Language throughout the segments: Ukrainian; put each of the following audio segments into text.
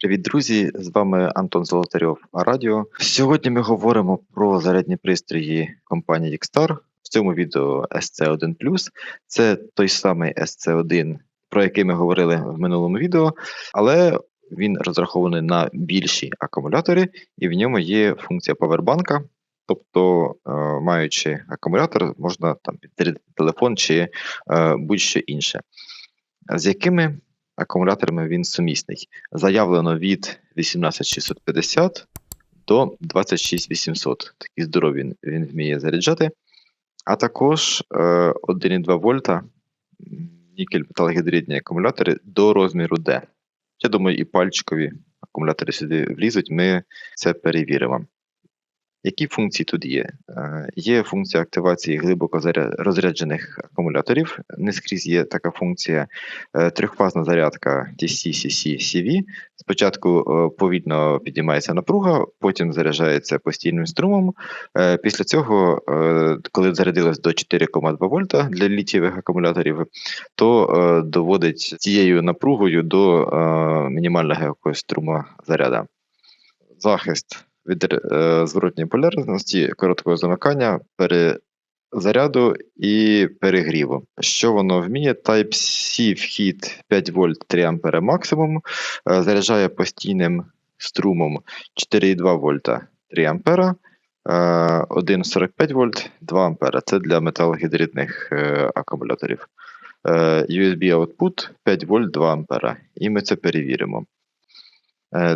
Привіт, друзі! З вами Антон Золотарьов Радіо. Сьогодні ми говоримо про зарядні пристрої компанії Xstar. В цьому відео SC1 Це той самий SC1, про який ми говорили в минулому відео, але він розрахований на більші акумулятори, і в ньому є функція павербанка. Тобто, е, маючи акумулятор, можна там підтримати телефон чи е, будь-що інше. З якими акумуляторами він сумісний. Заявлено від 18650 до 26800. Такий здоровий він, він вміє заряджати. А також е, 1,2 вольта нікель металогідридні акумулятори до розміру D. Я думаю, і пальчикові акумулятори сюди влізуть, ми це перевіримо. Які функції тут є? Е, є функція активації глибоко розряджених акумуляторів. Не скрізь є така функція е, трьохфазна зарядка DC, CC, CV. Спочатку е, повільно підіймається напруга, потім заряджається постійним струмом. Після цього, коли зарядилась до 4,2 вольта для літієвих акумуляторів, то доводить цією напругою до мінімального якогось струму заряда. Захист від е, зворотньої полярності, короткого замикання, перезаряду і перегріву. Що воно вміє? Type-C вхід 5 вольт 3 ампери максимум, е, заряджає постійним струмом 4,2 вольта 3 ампера. 1,45 вольт 2 ампера. Це для металогідридних е, акумуляторів. USB output 5 вольт 2 ампера. І ми це перевіримо.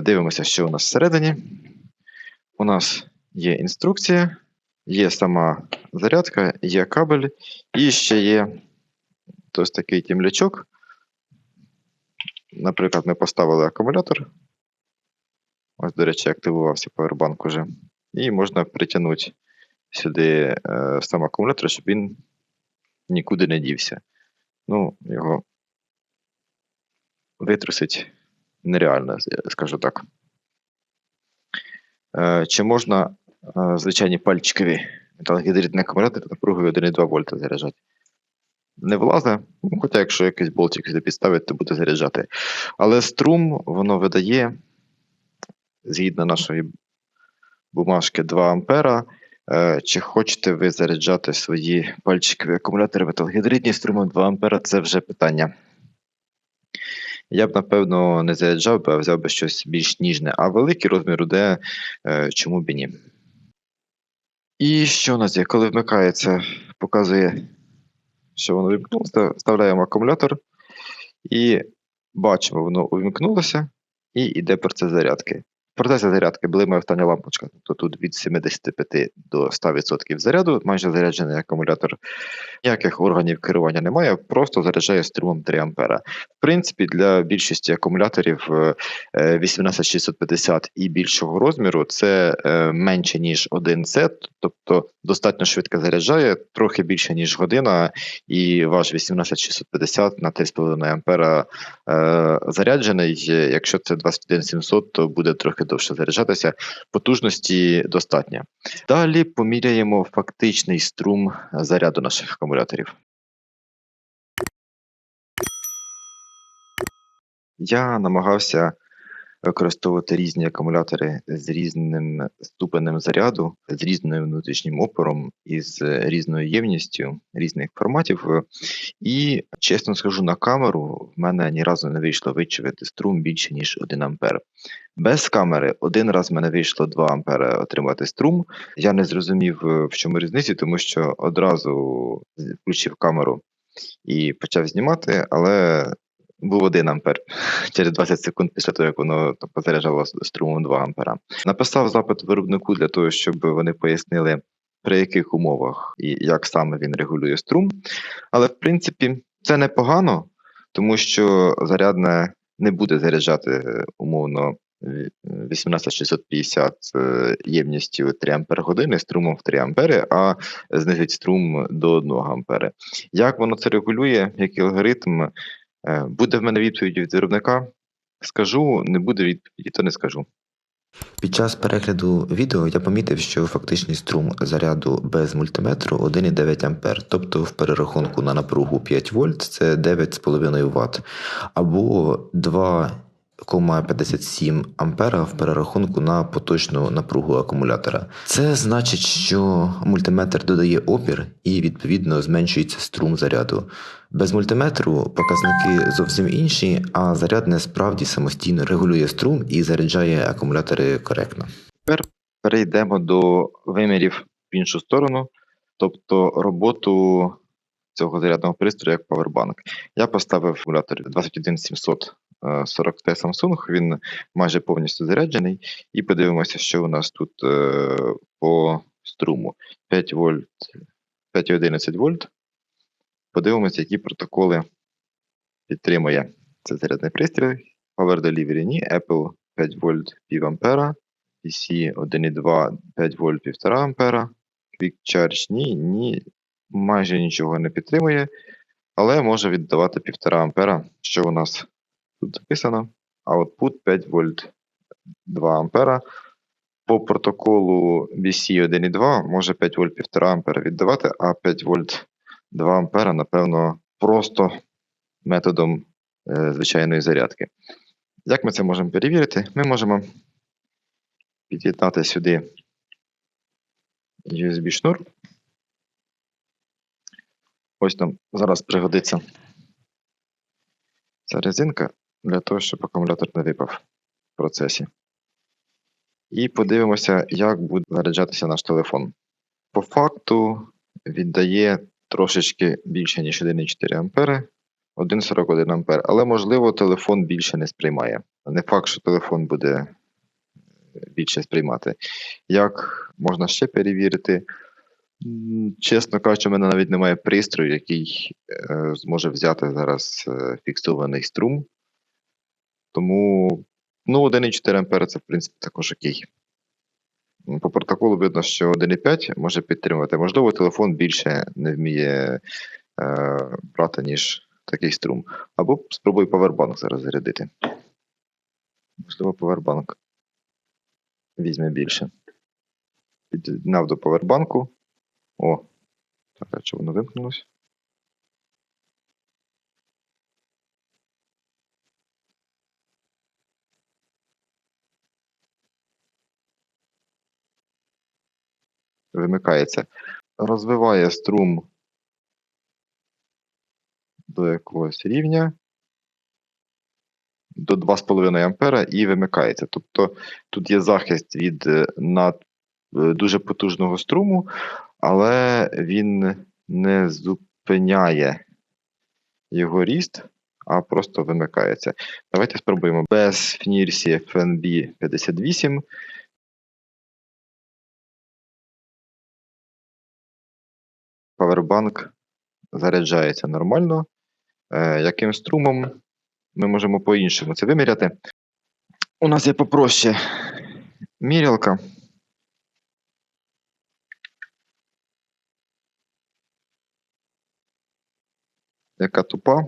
Дивимося, що у нас всередині у нас є інструкція, є сама зарядка, є кабель, і ще є ось такий тімлячок. Наприклад, ми поставили акумулятор. Ось, до речі, активувався Powerbank уже. І можна притягнути сюди е, сам акумулятор, щоб він нікуди не дівся. Ну, його витрусить нереально, скажу так. Е, чи можна е, звичайні пальчикові металогідридні акумулятори напругою 1,2 вольта заряджати? Не влазить, ну, хоча якщо якийсь болтик сюди підставити, то буде заряджати. Але струм воно видає, згідно нашої бумажки 2 ампера. Е, чи хочете ви заряджати свої пальчикові акумулятори металогідридні струмом 2 ампера, це вже питання. Я б, напевно, не заряджав а взяв би щось більш ніжне, а великий розмір де чому б і ні. І що у нас є? Коли вмикається, показує, що воно вимкнулося, вставляємо акумулятор і бачимо, воно увімкнулося і йде процес зарядки процесі зарядки блимає остання лампочка, тобто тут від 75 до 100% заряду, майже заряджений акумулятор, ніяких органів керування немає, просто заряджає струмом 3 А. В принципі, для більшості акумуляторів 18650 е, і більшого розміру це е, менше, ніж 1 С, тобто достатньо швидко заряджає, трохи більше, ніж година, і ваш 18650 на 3,5 А е, заряджений. Якщо це 21700, то буде трохи довше заряджатися, потужності достатньо. Далі поміряємо фактичний струм заряду наших акумуляторів. Я намагався використовувати різні акумулятори з різним ступенем заряду, з різним внутрішнім опором і з різною ємністю різних форматів. І чесно скажу, на камеру в мене ні разу не вийшло вичавити струм більше ніж 1 ампер. Без камери один раз в мене вийшло 2 ампера отримати струм. Я не зрозумів, в чому різниці, тому що одразу включив камеру і почав знімати, але 1 ампер через 20 секунд після того, як воно позаряджало струмом 2 ампера. Написав запит виробнику для того, щоб вони пояснили, при яких умовах і як саме він регулює струм. Але в принципі це непогано, тому що зарядне не буде заряджати умовно. 18650 е, ємністю 3 ампер години струмом в 3 ампери, а знизить струм до 1 ампери. Як воно це регулює, який алгоритм? Е, буде в мене відповідь від виробника. Скажу, не буде відповіді, то не скажу. Під час перегляду відео я помітив, що фактичний струм заряду без мультиметру 1,9 А, тобто в перерахунку на напругу 5 вольт це 9,5 Вт, або 2 0,57 ампера в перерахунку на поточну напругу акумулятора. Це значить, що мультиметр додає опір і відповідно зменшується струм заряду. Без мультиметру показники зовсім інші, а заряд не справді самостійно регулює струм і заряджає акумулятори коректно. Тепер перейдемо до вимірів в іншу сторону, тобто роботу цього зарядного пристрою як павербанк. Я поставив акумулятор 21700 40T Samsung, він майже повністю заряджений. І подивимося, що у нас тут е, по струму 5 вольт, 5,11 вольт. Подивимося, які протоколи підтримує це зарядний пристрій. Power Delivery ні, Apple 5 вольт пів ампера, PC 1,2, 5 вольт 1,5 ампера, Quick Charge ні, ні, майже нічого не підтримує, але може віддавати 1,5 ампера, що у нас тут записано. Output 5 вольт 2 ампера. По протоколу BC 1.2 може 5 вольт 1,5 ампера віддавати, а 5 вольт 2 ампера, напевно, просто методом е, звичайної зарядки. Як ми це можемо перевірити? Ми можемо під'єднати сюди USB-шнур. Ось нам зараз пригодиться ця резинка для того, щоб акумулятор не випав в процесі. І подивимося, як буде заряджатися наш телефон. По факту віддає трошечки більше, ніж 1,4 ампери, 1,41 ампер, але можливо телефон більше не сприймає. Не факт, що телефон буде більше сприймати. Як можна ще перевірити? Чесно кажучи, у мене навіть немає пристрою, який е, зможе взяти зараз е, фіксований струм. Тому ну, 1,4 ампера це, в принципі, також окей. По протоколу видно, що 1,5 може підтримувати. Можливо, телефон більше не вміє е, брати, ніж такий струм. Або спробуй павербанк зараз зарядити. Можливо, павербанк візьме більше. Під'єднав до павербанку. О, так, а воно вимкнулось? Вимикається. Розвиває струм до якогось рівня до 2,5 ампера і вимикається. Тобто тут є захист від е, над е, дуже потужного струму, але він не зупиняє його ріст, а просто вимикається. Давайте спробуємо без фінірсі FNB 58. Павербанк заряджається нормально. Е, яким струмом ми можемо по-іншому це виміряти. У нас є попроще мірялка. Яка тупа,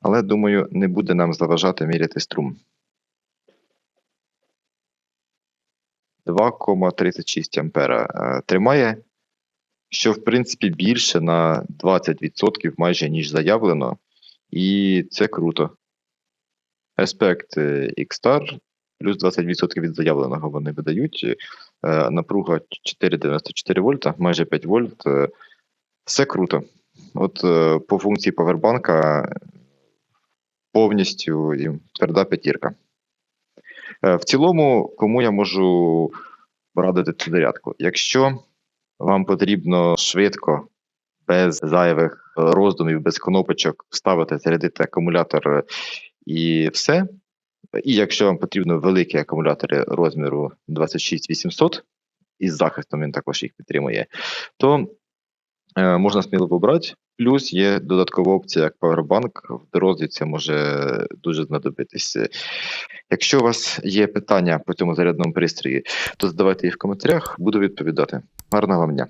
але думаю, не буде нам заважати міряти струм. 2,36 ампера е, тримає, що в принципі більше на 20% майже ніж заявлено. І це круто. Респект е, X-Star, плюс 20% від заявленого вони видають. Е, Напруга 4,94 вольта, майже 5 вольт. Е, Все круто. От е, по функції павербанка повністю їм тверда п'ятірка. Е, В цілому, кому я можу порадити цю зарядку? Якщо вам потрібно швидко без зайвих роздумів, без кнопочок вставити, зарядити акумулятор е, і все. І якщо вам потрібно великі акумулятори розміру 26800, із захистом він також їх підтримує, то е, можна сміло обрати. Плюс є додаткова опція як Powerbank, в дорозі це може дуже знадобитися. Якщо у вас є питання по цьому зарядному пристрої, то задавайте їх в коментарях, буду відповідати. Гарного вам дня!